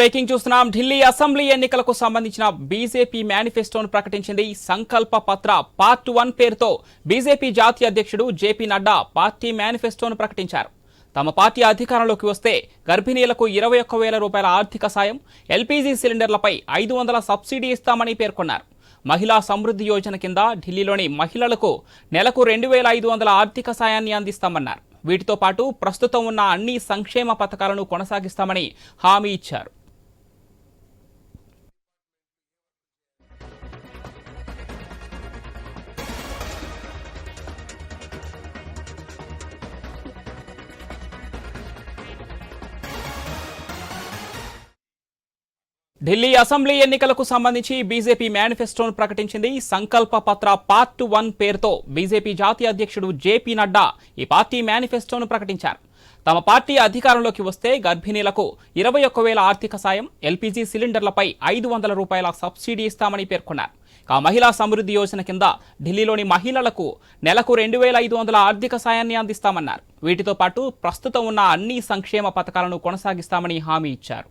Breaking చూస్తున్నాం. Delhi assembly ఎన్నికలకు సంబంధించిన బీజేపీ మేనిఫెస్టోను ప్రకటించింది సంకల్ప పత్ర పార్ట్ వన్ పేరుతో బీజేపీ జాతీయ అధ్యక్షుడు జేపీ నడ్డా పార్టీ మేనిఫెస్టోను ప్రకటించారు. తమ పార్టీ అధికారంలోకి వస్తే గర్భిణీలకు ఇరవై ఒక్క వేల రూపాయల ఆర్థిక సాయం ఎల్పీజీ సిలిండర్లపై ఐదు వందల సబ్సిడీ ఇస్తామని పేర్కొన్నారు. మహిళా సమృద్ధి యోజన కింద ఢిల్లీలోని మహిళలకు నెలకు రెండు వేల ఐదు వందల ఆర్థిక సాయాన్ని అందిస్తామన్నారు. వీటితో పాటు ప్రస్తుతం ఉన్న అన్ని సంక్షేమ పథకాలను కొనసాగిస్తామని హామీ ఇచ్చారు. ఢిల్లీ అసెంబ్లీ ఎన్నికలకు సంబంధించి బీజేపీ మేనిఫెస్టోను ప్రకటించింది. సంకల్ప పత్ర పార్ట్ వన్ పేరుతో బీజేపీ జాతీయ అధ్యక్షుడు జేపీ నడ్డా ఈ పార్టీ మేనిఫెస్టోను ప్రకటించారు. తమ పార్టీ అధికారంలోకి వస్తే గర్భిణీలకు ఇరవై ఒక్క వేల ఆర్థిక సాయం ఎల్పీజీ సిలిండర్లపై ఐదు వందల రూపాయల సబ్సిడీ ఇస్తామని పేర్కొన్నారు. ఆ మహిళా సమృద్ధి యోజన కింద ఢిల్లీలోని మహిళలకు నెలకు రెండు వేల ఐదు వందల ఆర్థిక సాయాన్ని అందిస్తామన్నారు. వీటితో పాటు ప్రస్తుతం ఉన్న అన్ని సంక్షేమ పథకాలను కొనసాగిస్తామని హామీ ఇచ్చారు.